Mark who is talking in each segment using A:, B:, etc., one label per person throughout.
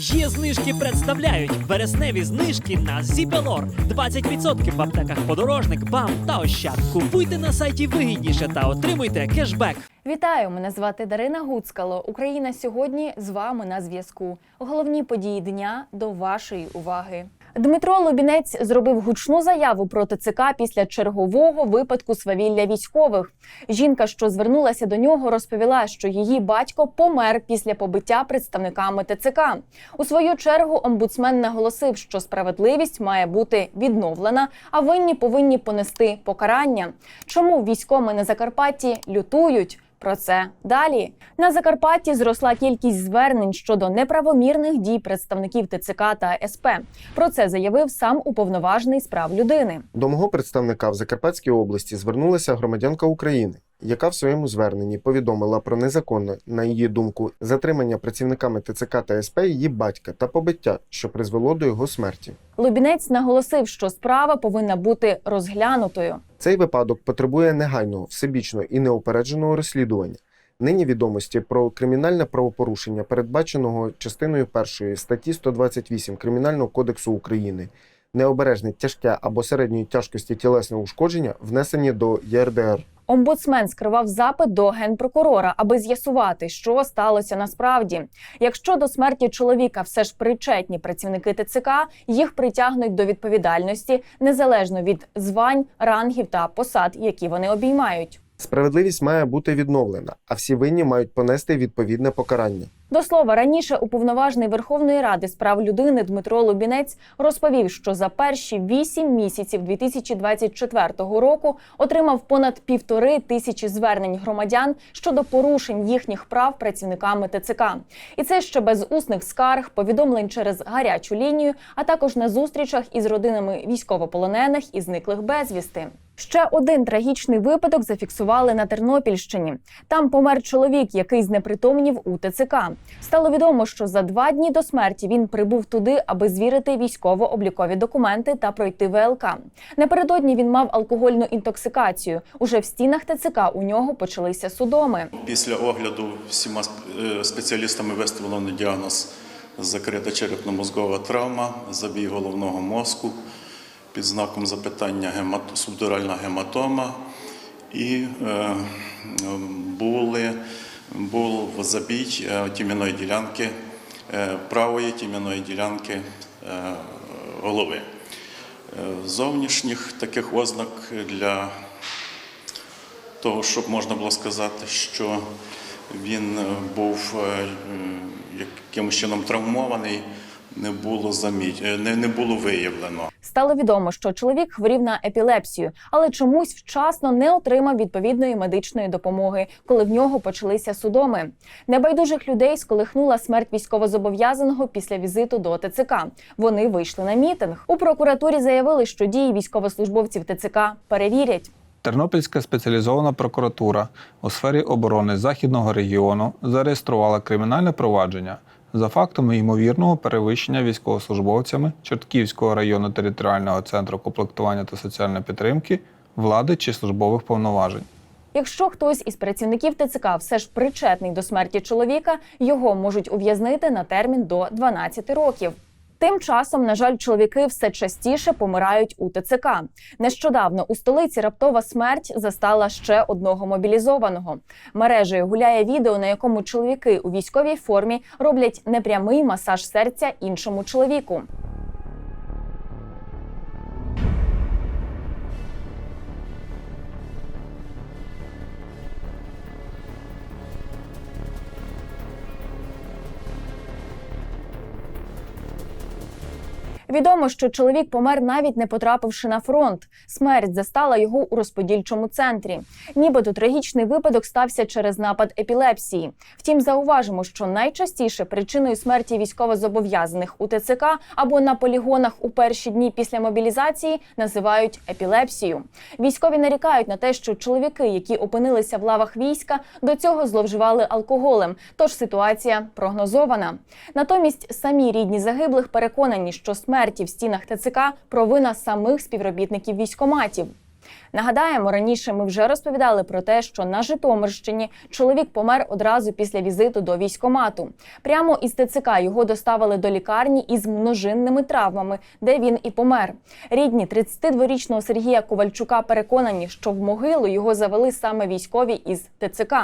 A: Є знижки представляють вересневі знижки на Зібелор. 20% в аптеках подорожник, бам та ощад. Купуйте на сайті вигідніше та отримуйте кешбек.
B: Вітаю! Мене звати Дарина Гуцкало. Україна сьогодні з вами на зв'язку. Головні події дня до вашої уваги. Дмитро Лобінець зробив гучну заяву проти ЦК після чергового випадку свавілля військових. Жінка, що звернулася до нього, розповіла, що її батько помер після побиття представниками ТЦК. У свою чергу омбудсмен наголосив, що справедливість має бути відновлена, а винні повинні понести покарання. Чому військоми на Закарпатті лютують? Про це далі на Закарпатті зросла кількість звернень щодо неправомірних дій представників ТЦК та СП. Про це заявив сам уповноважений справ людини.
C: До мого представника в Закарпатській області звернулася громадянка України, яка в своєму зверненні повідомила про незаконне, на її думку, затримання працівниками ТЦК та СП її батька та побиття, що призвело до його смерті.
B: Лубінець наголосив, що справа повинна бути розглянутою.
C: Цей випадок потребує негайного, всебічного і неупередженого розслідування. Нині відомості про кримінальне правопорушення, передбаченого частиною першої статті 128 Кримінального кодексу України, необережне тяжке або середньої тяжкості тілесне ушкодження, внесені до ЄРДР.
B: Омбудсмен скривав запит до генпрокурора, аби з'ясувати, що сталося насправді. Якщо до смерті чоловіка все ж причетні працівники ТЦК, їх притягнуть до відповідальності незалежно від звань, рангів та посад, які вони обіймають.
C: Справедливість має бути відновлена, а всі винні мають понести відповідне покарання.
B: До слова, раніше уповноважений Верховної Ради з прав людини Дмитро Лубінець розповів, що за перші вісім місяців 2024 року отримав понад півтори тисячі звернень громадян щодо порушень їхніх прав працівниками ТЦК. І це ще без усних скарг, повідомлень через гарячу лінію, а також на зустрічах із родинами військовополонених і зниклих безвісти. Ще один трагічний випадок зафіксували на Тернопільщині. Там помер чоловік, який знепритомнів у ТЦК. Стало відомо, що за два дні до смерті він прибув туди, аби звірити військово-облікові документи та пройти ВЛК. Напередодні він мав алкогольну інтоксикацію. Уже в стінах ТЦК у нього почалися судоми.
D: Після огляду всіма е, спеціалістами виставлено діагноз закрита черепно-мозгова травма, забій головного мозку під знаком запитання субдуральна гематома і е, були, був забій е, тім'яної ділянки, е, правої тім'яної ділянки голови. Зовнішніх таких ознак для того, щоб можна було сказати, що він був якимось чином травмований, не було заміт... е, не, не було виявлено.
B: Стало відомо, що чоловік хворів на епілепсію, але чомусь вчасно не отримав відповідної медичної допомоги, коли в нього почалися судоми. Небайдужих людей сколихнула смерть військовозобов'язаного після візиту до ТЦК. Вони вийшли на мітинг. У прокуратурі заявили, що дії військовослужбовців ТЦК перевірять.
E: Тернопільська спеціалізована прокуратура у сфері оборони Західного регіону зареєструвала кримінальне провадження за фактами ймовірного перевищення військовослужбовцями Чортківського району територіального центру комплектування та соціальної підтримки влади чи службових повноважень.
B: Якщо хтось із працівників ТЦК все ж причетний до смерті чоловіка, його можуть ув'язнити на термін до 12 років. Тим часом, на жаль, чоловіки все частіше помирають у ТЦК. Нещодавно у столиці раптова смерть застала ще одного мобілізованого. Мережею гуляє відео, на якому чоловіки у військовій формі роблять непрямий масаж серця іншому чоловіку. Відомо, що чоловік помер навіть не потрапивши на фронт. Смерть застала його у розподільчому центрі. Нібито трагічний випадок стався через напад епілепсії. Втім, зауважимо, що найчастіше причиною смерті військовозобов'язаних у ТЦК або на полігонах у перші дні після мобілізації називають епілепсію. Військові нарікають на те, що чоловіки, які опинилися в лавах війська, до цього зловживали алкоголем. Тож ситуація прогнозована. Натомість самі рідні загиблих переконані, що смерті в стінах ТЦК провина самих співробітників військоматів. Нагадаємо, раніше ми вже розповідали про те, що на Житомирщині чоловік помер одразу після візиту до військомату. Прямо із ТЦК його доставили до лікарні із множинними травмами, де він і помер. Рідні 32-річного Сергія Ковальчука переконані, що в могилу його завели саме військові із ТЦК.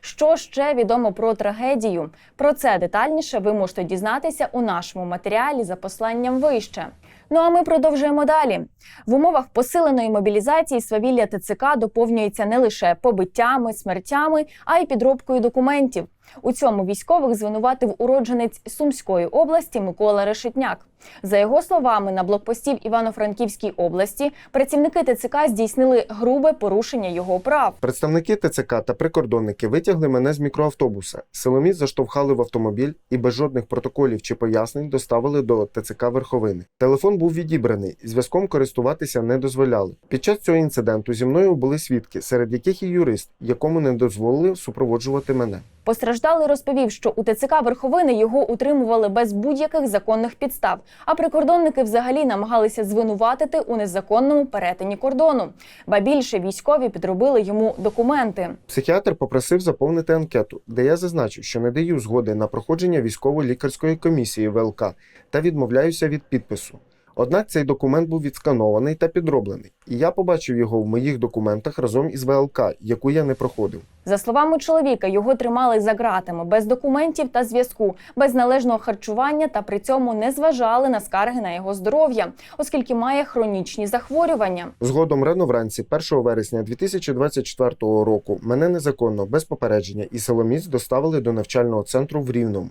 B: Що ще відомо про трагедію? Про це детальніше ви можете дізнатися у нашому матеріалі за посланням вище. Ну а ми продовжуємо далі. В умовах посиленої мобілізації свавілля ТЦК доповнюється не лише побиттями, смертями, а й підробкою документів. У цьому військових звинуватив уродженець Сумської області Микола Решетняк. За його словами, на блокпості в Івано-Франківській області працівники ТЦК здійснили грубе порушення його прав.
C: Представники ТЦК та прикордонники витягли мене з мікроавтобуса. Силоміт заштовхали в автомобіль і без жодних протоколів чи пояснень доставили до ТЦК Верховини. Телефон був відібраний, зв'язком користуватися не дозволяли. Під час цього інциденту зі мною були свідки, серед яких і юрист, якому не дозволили супроводжувати мене.
B: Постраждалий розповів, що у ТЦК Верховини його утримували без будь-яких законних підстав, а прикордонники взагалі намагалися звинуватити у незаконному перетині кордону. Ба більше військові підробили йому документи.
C: Психіатр попросив заповнити анкету, де я зазначив, що не даю згоди на проходження військово-лікарської комісії ВЛК та відмовляюся від підпису. Однак цей документ був відсканований та підроблений, і я побачив його в моїх документах разом із ВЛК, яку я не проходив.
B: За словами чоловіка, його тримали за ґратами без документів та зв'язку, без належного харчування та при цьому не зважали на скарги на його здоров'я, оскільки має хронічні захворювання.
C: Згодом рано вранці, 1 вересня 2024 року, мене незаконно, без попередження і силоміць доставили до навчального центру в Рівному.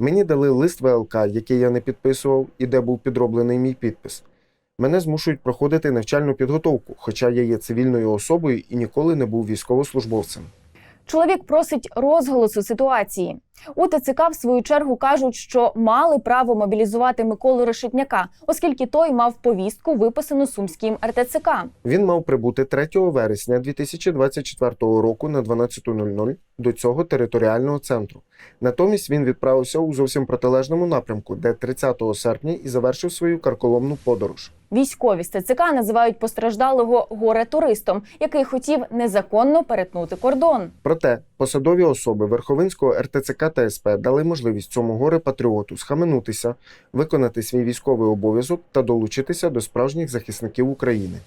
C: Мені дали лист ВЛК, який я не підписував, і де був підроблений мій підпис. Мене змушують проходити навчальну підготовку, хоча я є цивільною особою і ніколи не був військовослужбовцем.
B: Чоловік просить розголосу ситуації. У ТЦК в свою чергу кажуть, що мали право мобілізувати Миколу Решетняка, оскільки той мав повістку, виписану сумським РТЦК.
C: Він мав прибути 3 вересня 2024 року на 12.00 до цього територіального центру. Натомість він відправився у зовсім протилежному напрямку, де 30 серпня і завершив свою карколомну подорож.
B: Військові з ТЦК називають постраждалого горе-туристом, який хотів незаконно перетнути кордон.
C: Проте посадові особи Верховинського РТЦК та СП дали можливість цьому горе-патріоту схаменутися, виконати свій військовий обов'язок та долучитися до справжніх захисників України.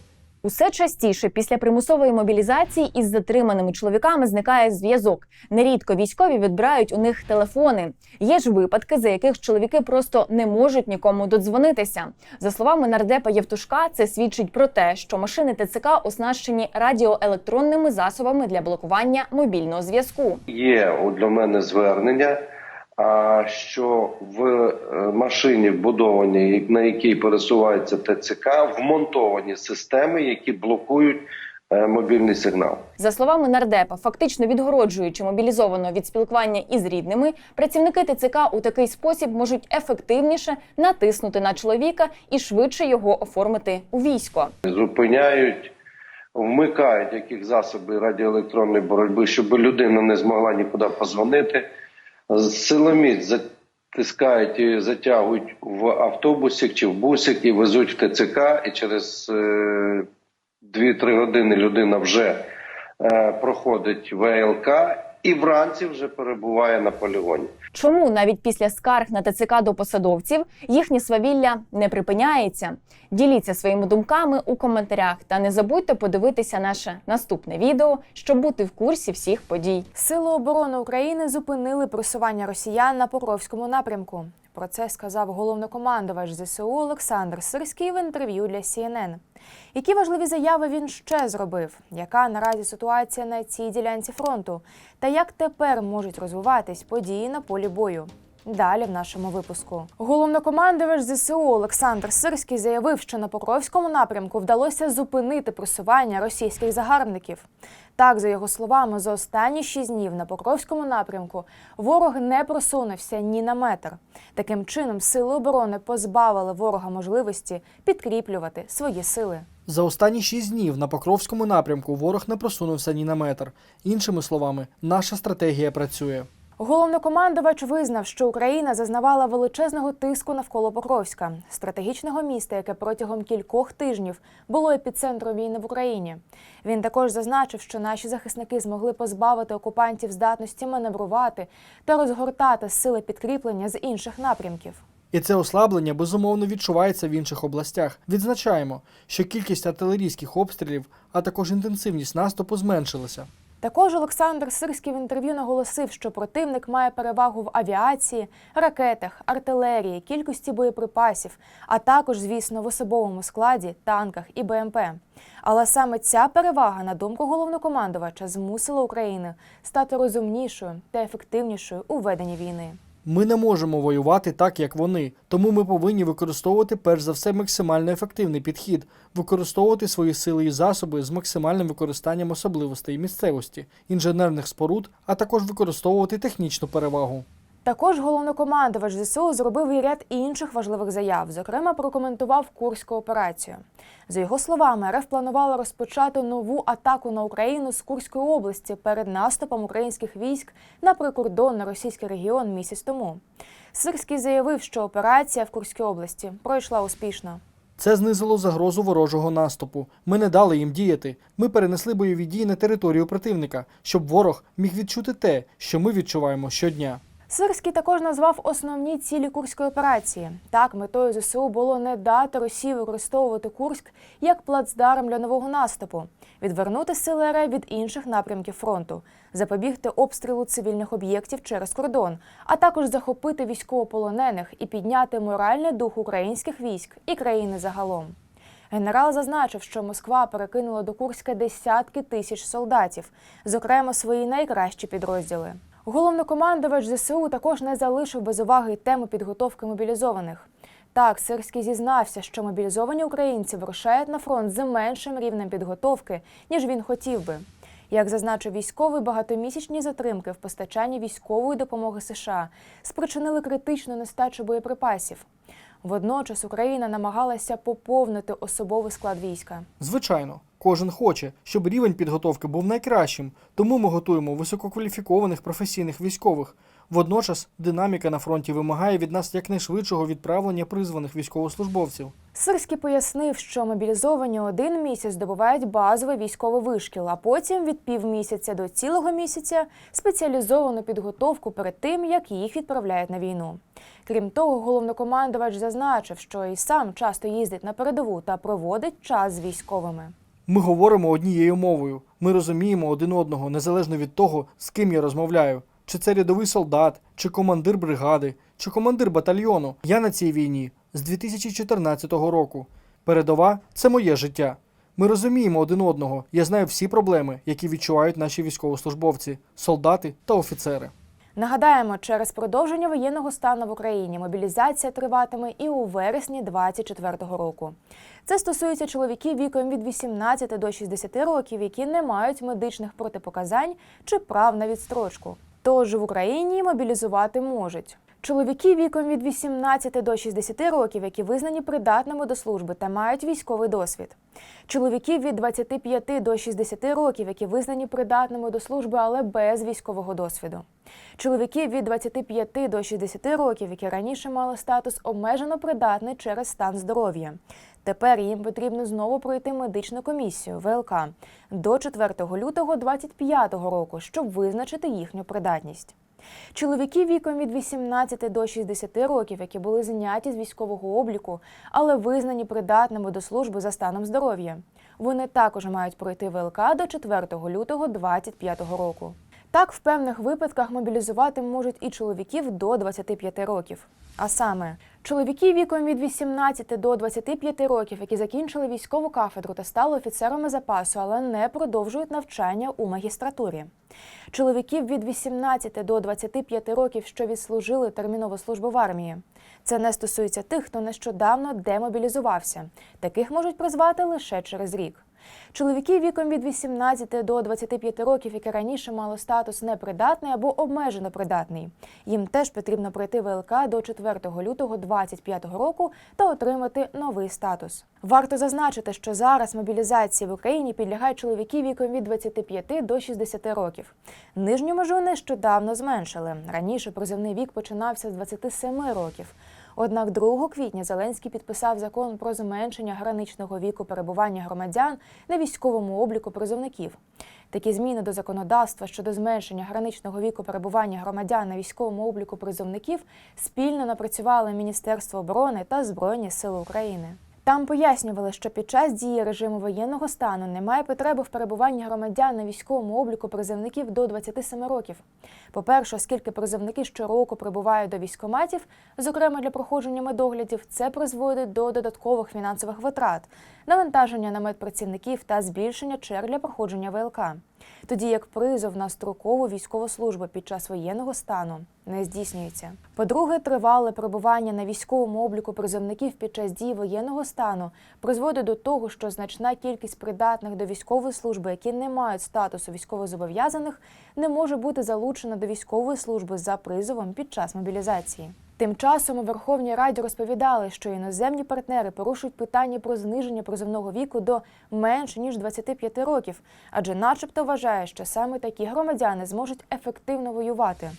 B: Усе частіше після примусової мобілізації із затриманими чоловіками зникає зв'язок. Нерідко військові відбирають у них телефони. Є ж випадки, за яких чоловіки просто не можуть нікому додзвонитися. За словами нардепа Євтушка, це свідчить про те, що машини ТЦК оснащені радіоелектронними засобами для блокування мобільного зв'язку.
F: Є для мене звернення, що в е, машині вбудованій, на якій пересувається ТЦК, вмонтовані системи, які блокують е, мобільний сигнал.
B: За словами нардепа, фактично відгороджуючи мобілізованого від спілкування із рідними, працівники ТЦК у такий спосіб можуть ефективніше натиснути на чоловіка і швидше його оформити у військо.
F: Зупиняють, вмикають яких засоби радіоелектронної боротьби, щоб людина не змогла нікуди позвонити. Силоміць затискають і затягують в автобусик чи в бусик і везуть в ТЦК, і через е, 2-3 години людина вже е, проходить ВЛК і вранці вже перебуває на полігоні.
B: Чому навіть після скарг на ТЦК до посадовців їхнє свавілля не припиняється? Діліться своїми думками у коментарях та не забудьте подивитися наше наступне відео, щоб бути в курсі всіх подій.
G: Сили оборони України зупинили просування росіян на Покровському напрямку. Про це сказав головнокомандувач ЗСУ Олександр Сирський в інтерв'ю для CNN. Які важливі заяви він ще зробив? Яка наразі ситуація на цій ділянці фронту? Та як тепер можуть розвиватись події на полі бою? Далі в нашому випуску головнокомандувач ЗСУ Олександр Сирський заявив, що на Покровському напрямку вдалося зупинити просування російських загарбників. Так, за його словами, за останні шість днів на Покровському напрямку ворог не просунувся ні на метр. Таким чином, сили оборони позбавили ворога можливості підкріплювати свої сили.
H: За останні шість днів на Покровському напрямку ворог не просунувся ні на метр. Іншими словами, наша стратегія працює.
G: Головнокомандувач визнав, що Україна зазнавала величезного тиску навколо Покровська, стратегічного міста, яке протягом кількох тижнів було епіцентром війни в Україні. Він також зазначив, що наші захисники змогли позбавити окупантів здатності маневрувати та розгортати сили підкріплення з інших напрямків.
H: І це ослаблення безумовно відчувається в інших областях. Відзначаємо, що кількість артилерійських обстрілів, а також інтенсивність наступу зменшилася.
G: Також Олександр Сирський в інтерв'ю наголосив, що противник має перевагу в авіації, ракетах, артилерії, кількості боєприпасів, а також, звісно, в особовому складі, танках і БМП. Але саме ця перевага, на думку головнокомандувача, змусила Україну стати розумнішою та ефективнішою у веденні війни.
H: Ми не можемо воювати так, як вони, тому ми повинні використовувати перш за все максимально ефективний підхід, використовувати свої сили і засоби з максимальним використанням особливостей місцевості, інженерних споруд, а також використовувати технічну перевагу.
G: Також головнокомандувач ЗСУ зробив і ряд інших важливих заяв. Зокрема, прокоментував Курську операцію. За його словами, РФ планувала розпочати нову атаку на Україну з Курської області перед наступом українських військ на прикордонний російський регіон місяць тому. Сирський заявив, що операція в Курській області пройшла успішно.
H: Це знизило загрозу ворожого наступу. Ми не дали їм діяти. Ми перенесли бойові дії на територію противника, щоб ворог міг відчути те, що ми відчуваємо щодня.
G: Сирський також назвав основні цілі курської операції. Так, метою ЗСУ було не дати Росії використовувати Курськ як плацдарм для нового наступу, відвернути сили РФ від інших напрямків фронту, запобігти обстрілу цивільних об'єктів через кордон, а також захопити військовополонених і підняти моральний дух українських військ і країни загалом. Генерал зазначив, що Москва перекинула до Курська десятки тисяч солдатів, зокрема свої найкращі підрозділи. Головнокомандувач ЗСУ також не залишив без уваги тему підготовки мобілізованих. Так, Сирський зізнався, що мобілізовані українці вирушають на фронт з меншим рівнем підготовки, ніж він хотів би. Як зазначив військовий, багатомісячні затримки в постачанні військової допомоги США спричинили критичну нестачу боєприпасів. Водночас Україна намагалася поповнити особовий склад війська.
H: Звичайно, кожен хоче, щоб рівень підготовки був найкращим, тому ми готуємо висококваліфікованих професійних військових. Водночас динаміка на фронті вимагає від нас якнайшвидшого відправлення призваних військовослужбовців.
G: Сирський пояснив, що мобілізовані один місяць здобувають базовий військовий вишкіл, а потім від півмісяця до цілого місяця спеціалізовану підготовку перед тим, як їх відправляють на війну. Крім того, головнокомандувач зазначив, що і сам часто їздить на передову та проводить час з військовими.
H: Ми говоримо однією мовою. Ми розуміємо один одного незалежно від того, з ким я розмовляю. Чи це рядовий солдат, чи командир бригади, чи командир батальйону. Я на цій війні з 2014 року. Передова це моє життя. Ми розуміємо один одного. Я знаю всі проблеми, які відчувають наші військовослужбовці, солдати та офіцери.
G: Нагадаємо, через продовження воєнного стану в Україні мобілізація триватиме і у вересні 2024 року. Це стосується чоловіків віком від 18 до 60 років, які не мають медичних протипоказань чи прав на відстрочку. Тож в Україні мобілізувати можуть. Чоловіки віком від 18 до 60 років, які визнані придатними до служби та мають військовий досвід. Чоловіків від 25 до 60 років, які визнані придатними до служби, але без військового досвіду. Чоловіків від 25 до 60 років, які раніше мали статус обмежено придатний через стан здоров'я. Тепер їм потрібно знову пройти медичну комісію ВЛК до 4 лютого 2025 року, щоб визначити їхню придатність. Чоловіки віком від 18 до 60 років, які були зняті з військового обліку, але визнані придатними до служби за станом здоров'я. Вони також мають пройти ВЛК до 4 лютого 2025 року. Так, в певних випадках мобілізувати можуть і чоловіків до 25 років. А саме, чоловіки віком від 18 до 25 років, які закінчили військову кафедру та стали офіцерами запасу, але не продовжують навчання у магістратурі. Чоловіків від 18 до 25 років, що відслужили термінову службу в армії. Це не стосується тих, хто нещодавно демобілізувався. Таких можуть призвати лише через рік. Чоловіки віком від 18 до 25 років, які раніше мали статус непридатний або обмежено придатний. Їм теж потрібно пройти ВЛК до 4 лютого 2025 року та отримати новий статус. Варто зазначити, що зараз мобілізації в Україні підлягають чоловіки віком від 25 до 60 років. Нижню межу нещодавно зменшили. Раніше призовний вік починався з 27 років. Однак 2 квітня Зеленський підписав закон про зменшення граничного віку перебування громадян на військовому обліку призовників. Такі зміни до законодавства щодо зменшення граничного віку перебування громадян на військовому обліку призовників спільно напрацювали Міністерство оборони та Збройні Сили України. Там пояснювали, що під час дії режиму воєнного стану немає потреби в перебуванні громадян на військовому обліку призовників до 27 років. По-перше, оскільки призовники щороку прибувають до військоматів, зокрема для проходження медоглядів, це призводить до додаткових фінансових витрат, навантаження на медпрацівників та збільшення черг для проходження ВЛК. Тоді як призов на строкову військову службу під час воєнного стану не здійснюється. По-друге, тривале перебування на військовому обліку призовників під час дії воєнного призводить до того, що значна кількість придатних до військової служби, які не мають статусу військовозобов'язаних, не може бути залучена до військової служби за призовом під час мобілізації. Тим часом у Верховній Раді розповідали, що іноземні партнери порушують питання про зниження призовного віку до менше ніж 25 років, адже, начебто, вважає, що саме такі громадяни зможуть ефективно воювати.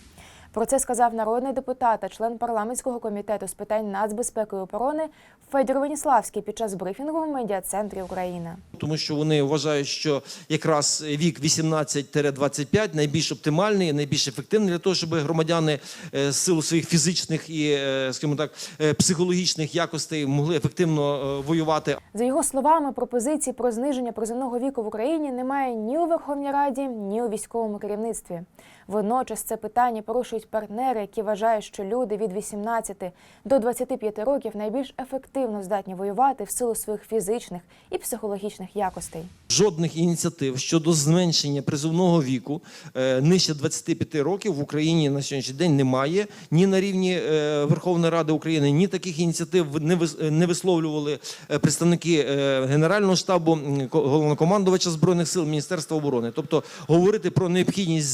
G: Про це сказав народний депутат та член парламентського комітету з питань нацбезпеки і оборони Федір Веніславський під час брифінгу в медіа-центрі України.
I: тому що вони вважають, що якраз вік 18-25 найбільш оптимальний, найбільш ефективний для того, щоб громадяни е, з силу своїх фізичних і, е, скажімо так, е, психологічних якостей могли ефективно воювати.
G: За його словами, пропозицій про зниження призовного віку в Україні немає ні у Верховній Раді, ні у військовому керівництві. Водночас це питання порушують партнери, які вважають, що люди від 18 до 25 років найбільш ефективно здатні воювати в силу своїх фізичних і психологічних якостей.
I: Жодних ініціатив щодо зменшення призовного віку е, нижче 25 років в Україні на сьогоднішній день немає. Ні на рівні е, Верховної Ради України, ні таких ініціатив не вис- не висловлювали е, представники Генерального штабу, головнокомандувача збройних сил Міністерства оборони. Тобто говорити про необхідність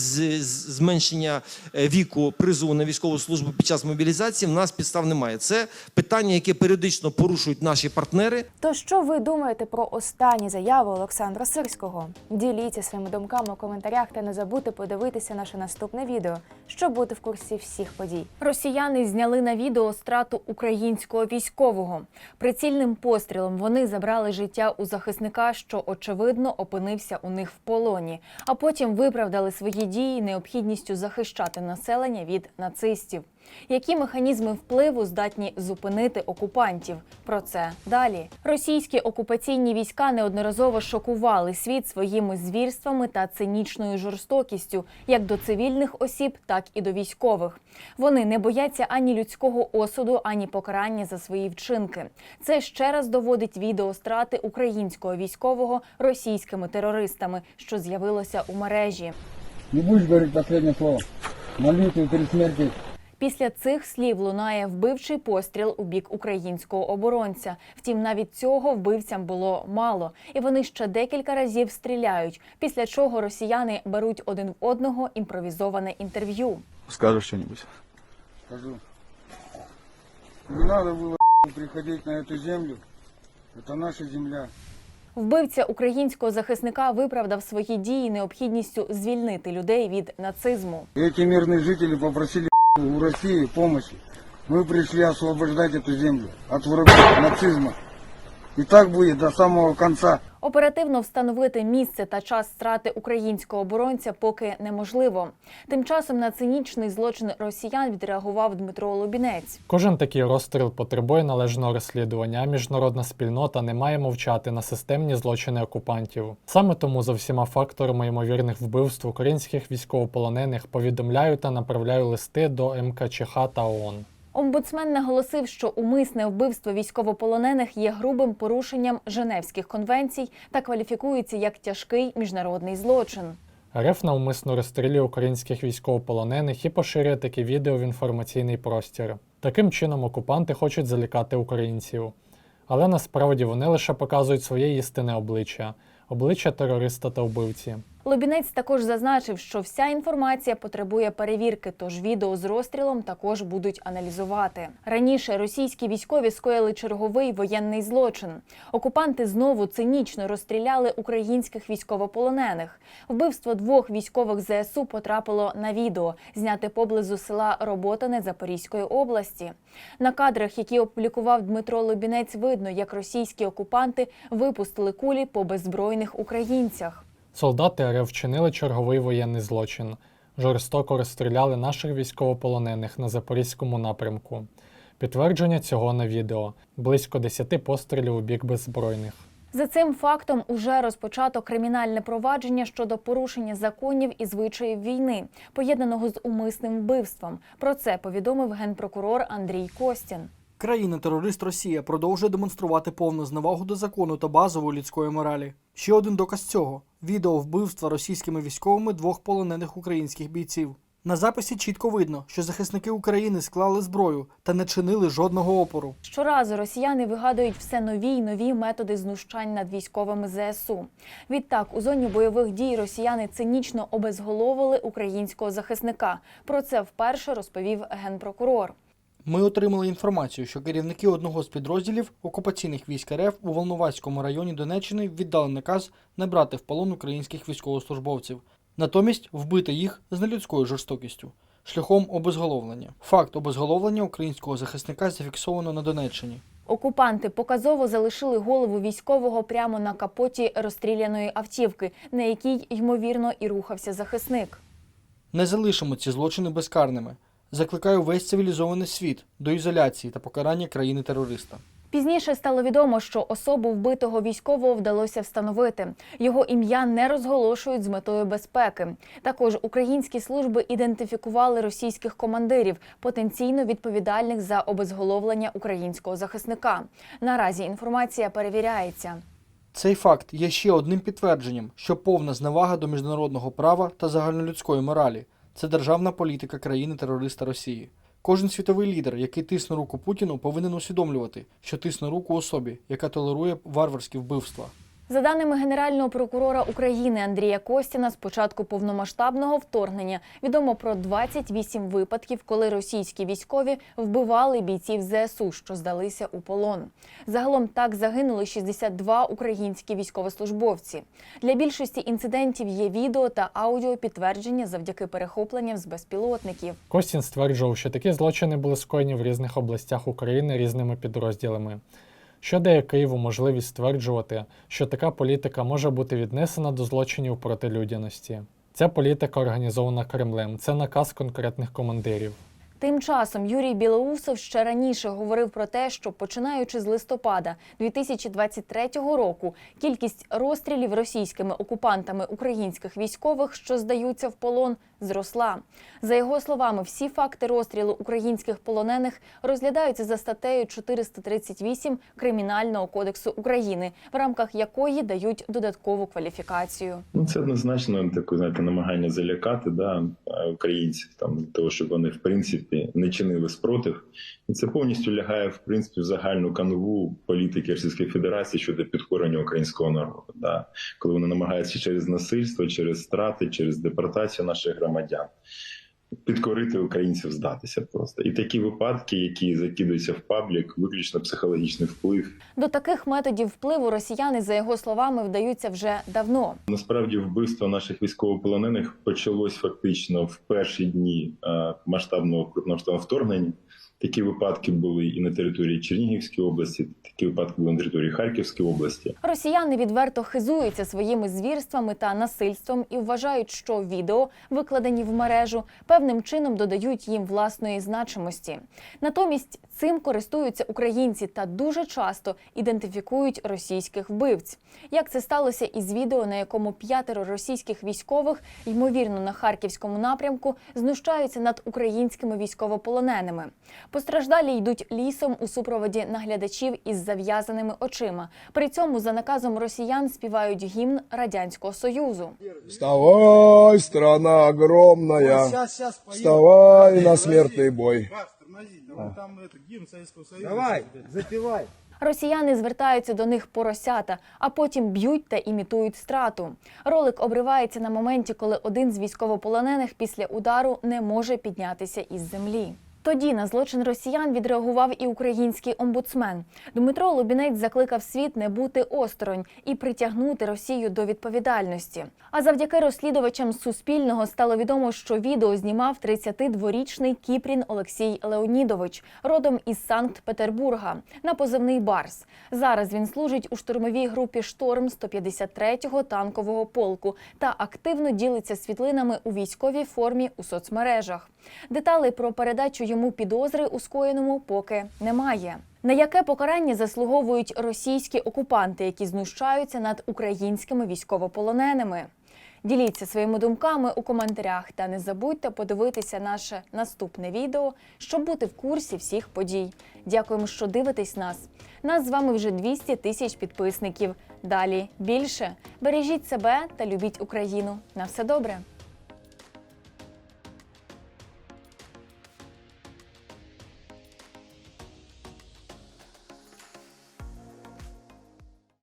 I: зменшення віку призову на військову службу під час мобілізації в нас підстав немає. Це питання, яке періодично порушують наші партнери.
G: То що ви думаєте про останні заяви Олександра Сирського? Діліться своїми думками у коментарях та не забудьте подивитися наше наступне відео, щоб бути в курсі всіх подій.
B: Росіяни зняли на відео страту українського військового. Прицільним пострілом вони забрали життя у захисника, що очевидно опинився у них в полоні, а потім виправдали свої дії необхідністю захищати населення від нацистів. Які механізми впливу здатні зупинити окупантів? Про це далі. Російські окупаційні війська неодноразово шокували світ своїми звірствами та цинічною жорстокістю, як до цивільних осіб, так і до військових. Вони не бояться ані людського осуду, ані покарання за свої вчинки. Це ще раз доводить відео страти українського військового російськими терористами, що з'явилося у мережі.
J: Не будешь говорить последнее слово. Молитвы перед смертью.
B: Після цих слів лунає вбивчий постріл у бік українського оборонця. Втім, навіть цього вбивцям було мало, і вони ще декілька разів стріляють. Після чого росіяни беруть один в одного імпровізоване інтерв'ю.
K: Скажешь что-нибудь?
J: Скажу. Не надо было приходить на эту землю. Это наша земля.
B: Вбивця українського захисника виправдав свої дії необхідністю звільнити людей від нацизму.
J: Эти мирные жители попросили у России помощи. Мы пришли освобождать эту землю от врагов нацизма. И так будет до самого конца.
B: Оперативно встановити місце та час страти українського оборонця поки неможливо. Тим часом на цинічний злочин росіян відреагував Дмитро Лубінець.
L: Кожен такий розстріл потребує належного розслідування, а міжнародна спільнота не має мовчати на системні злочини окупантів. Саме тому за всіма факторами ймовірних вбивств українських військовополонених повідомляю та направляю листи до МКЧХ та ООН.
B: Омбудсмен наголосив, що умисне вбивство військовополонених є грубим порушенням Женевських конвенцій та кваліфікується як тяжкий міжнародний злочин.
L: РФ навмисно розстрілює українських військовополонених і поширює такі відео в інформаційний простір. Таким чином окупанти хочуть залякати українців. Але насправді вони лише показують своє істинне обличчя. обличчя терориста та вбивці.
B: Лобінець також зазначив, що вся інформація потребує перевірки, тож відео з розстрілом також будуть аналізувати. Раніше російські військові скоїли черговий воєнний злочин. Окупанти знову цинічно розстріляли українських військовополонених. Вбивство двох військових ЗСУ потрапило на відео, зняте поблизу села Роботине Запорізької області. На кадрах, які опублікував Дмитро Лобінець, видно, як російські окупанти випустили кулі по беззбройних українцях.
L: Солдати РФ вчинили черговий воєнний злочин. Жорстоко розстріляли наших військовополонених на запорізькому напрямку. Підтвердження цього на відео близько 10 пострілів у бік беззбройних.
B: За цим фактом уже розпочато кримінальне провадження щодо порушення законів і звичаїв війни, поєднаного з умисним вбивством. Про це повідомив генпрокурор Андрій Костін.
H: Країна-терорист Росія продовжує демонструвати повну зневагу до закону та базової людської моралі. Ще один доказ цього відео вбивства російськими військовими двох полонених українських бійців. На записі чітко видно, що захисники України склали зброю та не чинили жодного опору.
B: Щоразу росіяни вигадують все нові й нові методи знущань над військовими ЗСУ. Відтак, у зоні бойових дій росіяни цинічно обезголовили українського захисника. Про це вперше розповів генпрокурор.
H: Ми отримали інформацію, що керівники одного з підрозділів окупаційних військ РФ у Волноваському районі Донеччини віддали наказ не брати в полон українських військовослужбовців, натомість вбити їх з нелюдською жорстокістю шляхом обезголовлення. Факт обезголовлення українського захисника зафіксовано на Донеччині.
B: Окупанти показово залишили голову військового прямо на капоті розстріляної автівки, на якій ймовірно і рухався захисник.
H: Не залишимо ці злочини безкарними. Закликаю весь цивілізований світ до ізоляції та покарання країни-терориста.
B: Пізніше стало відомо, що особу вбитого військового вдалося встановити. Його ім'я не розголошують з метою безпеки. Також українські служби ідентифікували російських командирів, потенційно відповідальних за обезголовлення українського захисника. Наразі інформація перевіряється.
H: Цей факт є ще одним підтвердженням, що повна зневага до міжнародного права та загальнолюдської моралі це державна політика країни-терориста Росії. Кожен світовий лідер, який тисне руку Путіну, повинен усвідомлювати, що тисне руку особі, яка толерує варварські вбивства.
B: За даними генерального прокурора України Андрія Костіна, з початку повномасштабного вторгнення відомо про 28 випадків, коли російські військові вбивали бійців ЗСУ, що здалися у полон. Загалом так загинули 62 українські військовослужбовці. Для більшості інцидентів є відео та аудіо підтвердження завдяки перехопленням з безпілотників.
L: Костін стверджував, що такі злочини були скоєні в різних областях України різними підрозділами, що дає Києву можливість стверджувати, що така політика може бути віднесена до злочинів проти людяності. Ця політика організована Кремлем, це наказ конкретних командирів.
B: Тим часом Юрій Білоусов ще раніше говорив про те, що починаючи з листопада 2023 року кількість розстрілів російськими окупантами українських військових, що здаються в полон, зросла. За його словами, всі факти розстрілу українських полонених розглядаються за статтею 438 Кримінального кодексу України, в рамках якої дають додаткову кваліфікацію.
K: Ну, це однозначно таке, знаєте, намагання залякати да, українців, там того, щоб вони в принципі не чинили спротив. І це повністю лягає в принципі в загальну канву політики Російської Федерації щодо підкорення українського народу. Да. Коли вони намагаються через насильство, через страти, через депортацію наших громадян. Підкорити українців здатися просто і такі випадки, які закидуються в паблік, виключно психологічний вплив.
B: До таких методів впливу росіяни, за його словами, вдаються вже давно.
K: Насправді вбивство наших військовополонених почалось фактично в перші дні е, масштабного крупномасштабного вторгнення. Такі випадки були і на території Чернігівської області, такі випадки були на території Харківської області.
B: Росіяни відверто хизуються своїми звірствами та насильством і вважають, що відео, викладені в мережу, певним чином додають їм власної значимості. Натомість цим користуються українці та дуже часто ідентифікують російських вбивць. Як це сталося із відео, на якому п'ятеро російських військових, ймовірно на харківському напрямку, знущаються над українськими військовополоненими. Постраждалі йдуть лісом у супроводі наглядачів із зав'язаними очима. При цьому за наказом росіян співають гімн радянського союзу.
M: Вставай, страна огромная, вставай на смертный бой.
J: Давай, запивай.
B: Росіяни звертаються до них поросята, а потім б'ють та імітують страту. Ролик обривається на моменті, коли один з військовополонених після удару не може піднятися із землі. Тоді на злочин росіян відреагував і український омбудсмен. Дмитро Лубінець закликав світ не бути осторонь і притягнути Росію до відповідальності. А завдяки розслідувачам Суспільного стало відомо, що відео знімав 32-річний Кіпрін Олексій Леонідович, родом із Санкт-Петербурга, на позивний Барс. Зараз він служить у штурмовій групі Шторм 153-го танкового полку та активно ділиться світлинами у військовій формі у соцмережах. Деталей про передачу йому підозри у скоєному поки немає. На яке покарання заслуговують російські окупанти, які знущаються над українськими військовополоненими? Діліться своїми думками у коментарях та не забудьте подивитися наше наступне відео, щоб бути в курсі всіх подій. Дякуємо, що дивитесь нас. Нас з вами вже 200 тисяч підписників. Далі більше бережіть себе та любіть Україну. На все добре.